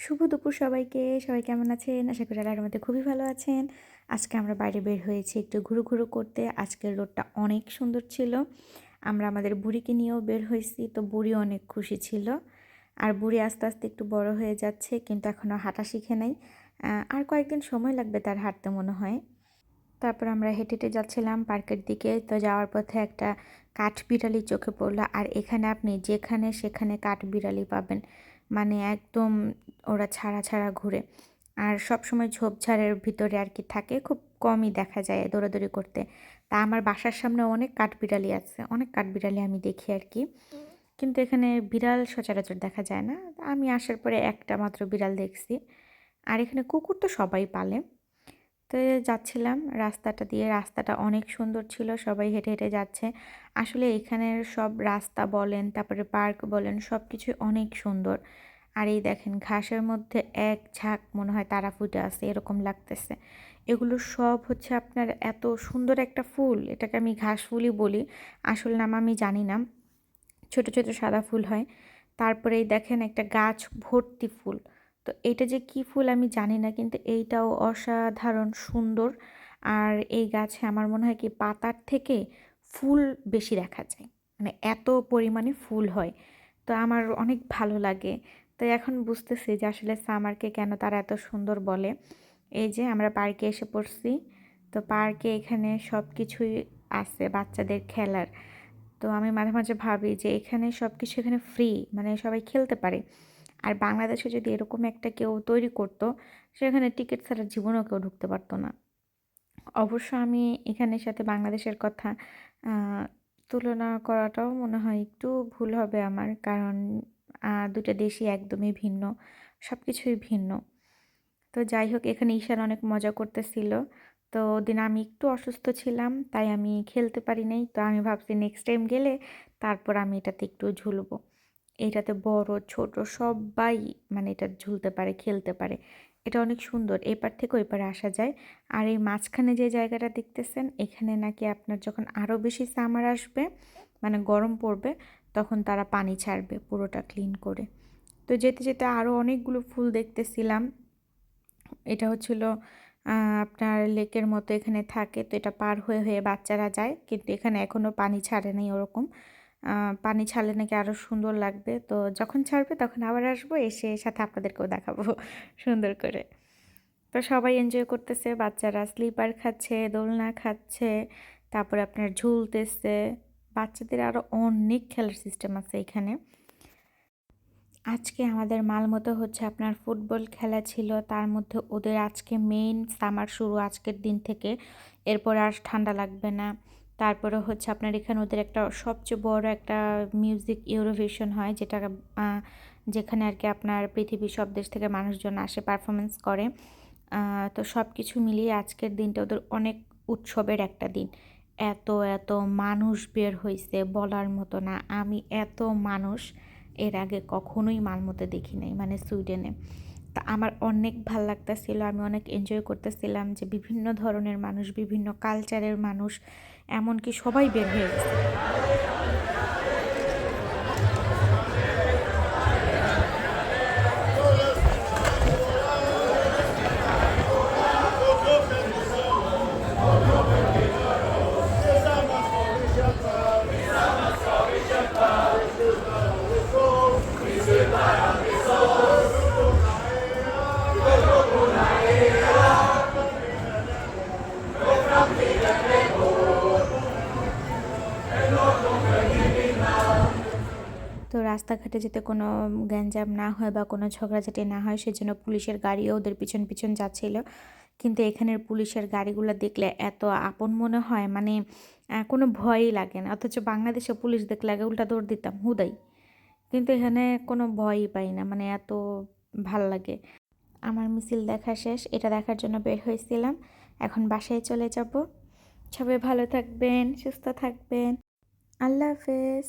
শুভ দুপুর সবাইকে। সবাই কেমন আছেন? আশা করি আল্লাহর মধ্যে খুবই ভালো আছেন। আজকে আমরা বাইরে বের হয়েছি একটু ঘুরু ঘুরু করতে। আজকের রোডটা অনেক সুন্দর ছিল। আমরা আমাদের বুড়িকে নিয়েও বের হয়েছি, তো বুড়ি অনেক খুশি ছিল। আর বুড়ি আস্তে আস্তে একটু বড় হয়ে যাচ্ছে, কিন্তু এখনও হাঁটা শিখে নাই। আর কয়েকদিন সময় লাগবে তার হাঁটতে মনে হয়। তারপর আমরা হেঁটে হেঁটে যাচ্ছিলাম পার্কের দিকে, তো যাওয়ার পথে একটা কাঠ বিড়ালি চোখে পড়ল। আর এখানে আপনি যেখানে সেখানে কাঠ বিড়ালি পাবেন। মানে একদম ওরা ছাড়া ছাড়া ঘুরে। আর সবসময় ঝোপঝাড়ের ভিতরে আর কি থাকে, খুব কমই দেখা যায় দৌড়াদৌড়ি করতে। তা আমার বাসার সামনে অনেক কাঠবিড়ালি আছে, অনেক কাঠবিড়ালি আমি দেখি আর কি। কিন্তু এখানে বিড়াল সচরাচর দেখা যায় না। আমি আসার পরে একটা মাত্র বিড়াল দেখছি। আর এখানে কুকুর তো সবাই পালে। তো যাচ্ছিলাম। রাস্তাটা দিয়ে রাস্তাটা অনেক সুন্দর ছিল, সবাই হেঁটে হেঁটে যাচ্ছে। আসলে এখানের সব রাস্তা বলেন, তারপরে পার্ক বলেন সব কিছুই অনেক সুন্দর। আর এই দেখেন, ঘাসের মধ্যে এক ঝাঁক মনে হয় তারা ফুটে আছে, এরকম লাগতেছে। এগুলো সব হচ্ছে আপনার এত সুন্দর একটা ফুল, এটাকে আমি ঘাস ফুলই বলি। আসল নাম আমি জানি না। ছোট ছোট সাদা ফুল হয়। তারপরেই দেখেন একটা গাছ ভর্তি ফুল। তো এটা যে কি ফুল আমি জানি না, কিন্তু এইটাও অসাধারণ সুন্দর। আর এই গাছে আমার মনে হয় কি পাতার থেকে ফুল বেশি দেখা যায় মানে এত পরিমাণে ফুল হয়। তো আমার অনেক ভালো লাগে। তো এখন বুঝতেছি যে আসলে সামারকে কেন তারা এত সুন্দর বলে। এই যে আমরা পার্কে এসে পড়ছি, তো পার্কে এখানে সব কিছুই আছে বাচ্চাদের খেলার। তো আমি মাঝে মাঝে ভাবি যে এখানে সব কিছু এখানে ফ্রি মানে সবাই খেলতে পারে। আর বাংলাদেশে যদি এরকম একটা কেউ তৈরি করতো, সেখানে টিকিট ছাড়া জীবনেও কেউ ঢুকতে পারতো না। অবশ্য আমি এখানের সাথে বাংলাদেশের কথা তুলনা করাটাও মনে হয় একটু ভুল হবে আমার, কারণ দুটো দেশই একদমই ভিন্ন সব কিছুই ভিন্ন। তো যাই হোক, এখানে ঈশান অনেক মজা করতেছিল। তো ওদিন আমি একটু অসুস্থ ছিলাম, তাই আমি খেলতে পারি নাই। তো আমি ভাবছি নেক্সট টাইম গেলে তারপর আমি এটাতে একটু ঝুলবো। এটাতে বড়, ছোট, সবাই মানে এটা ঝুলতে পারে, খেলতে পারে। এটা অনেক সুন্দর। এপার থেকে ওই পারে আসা যায়। আর এই মাঝখানে যে জায়গাটা দেখতেছেন, এখানে নাকি আপনার যখন আরও বেশি সামার আসবে মানে গরম পড়বে, তখন তারা পানি ছাড়বে পুরোটা ক্লিন করে। তো যেতে যেতে আরও অনেকগুলো ফুল দেখতেছিলাম। এটা হচ্ছিল আপনার লেকের মতো এখানে থাকে, তো এটা পার হয়ে হয়ে বাচ্চারা যায়, কিন্তু এখানে এখনও পানি ছাড়ে নাই ওরকম। পানি ছাড়লে নাকি আরও সুন্দর লাগবে। তো যখন ছাড়বে তখন আবার আসব, এসে সাথে আপনাদেরকেও দেখাবো সুন্দর করে। তো সবাই এনজয় করতেছে, বাচ্চারা স্লিপার খাচ্ছে, দোলনা খাচ্ছে, তারপরে আপনার ঝুলতেছে। বাচ্চাদের আরও অনেক খেলার সিস্টেম আছে এখানে। আজকে আমাদের মালমতো হচ্ছে আপনার ফুটবল খেলা ছিল, তার মধ্যে ওদের আজকে মেইন সামার শুরু আজকের দিন থেকে। এরপর আর ঠান্ডা লাগবে না। তারপরে হচ্ছে আপনার এখানে ওদের একটা সবচেয়ে বড় একটা মিউজিক ইউরোভিশন হয়, যেটা যেখানে আর কি আপনার পৃথিবীর সব দেশ থেকে মানুষজন আসে পারফরমেন্স করে। তো সব কিছু মিলিয়ে আজকের দিনটা ওদের অনেক উৎসবের একটা দিন। এত এত মানুষ বের হয়েছে বলার মতো না। আমি এত মানুষ এর আগে কখনোই মালমোতে দেখি নাই মানে সুইডেনে। তা আমার অনেক ভালো লাগতেছিল, আমি অনেক এনজয় করতেছিলাম যে বিভিন্ন ধরনের মানুষ, বিভিন্ন কালচারের মানুষ, এমনকি সবাই বের হয়ে গেছে। রাস্তাঘাটে যাতে কোনো গ্যাঞ্জাম না হয় বা কোনো ঝগড়াঝাটি না হয়, সেজন্য পুলিশের গাড়িও ওদের পিছন পিছন যাচ্ছিল। কিন্তু এখানের পুলিশের গাড়িগুলো দেখলে এত আপন মনে হয় মানে কোনো ভয়ই লাগে না। অথচ বাংলাদেশে পুলিশ দেখলে আগে উল্টা দৌড় দিতাম, হুদাই। কিন্তু এখানে কোনো ভয়ই পাই না মানে এত ভালো লাগে। আমার মিছিল দেখা শেষ, এটা দেখার জন্য বের হয়েছিলাম। এখন বাসায় চলে যাব। সবাই ভালো থাকবেন, সুস্থ থাকবেন। আল্লাহ হাফেজ।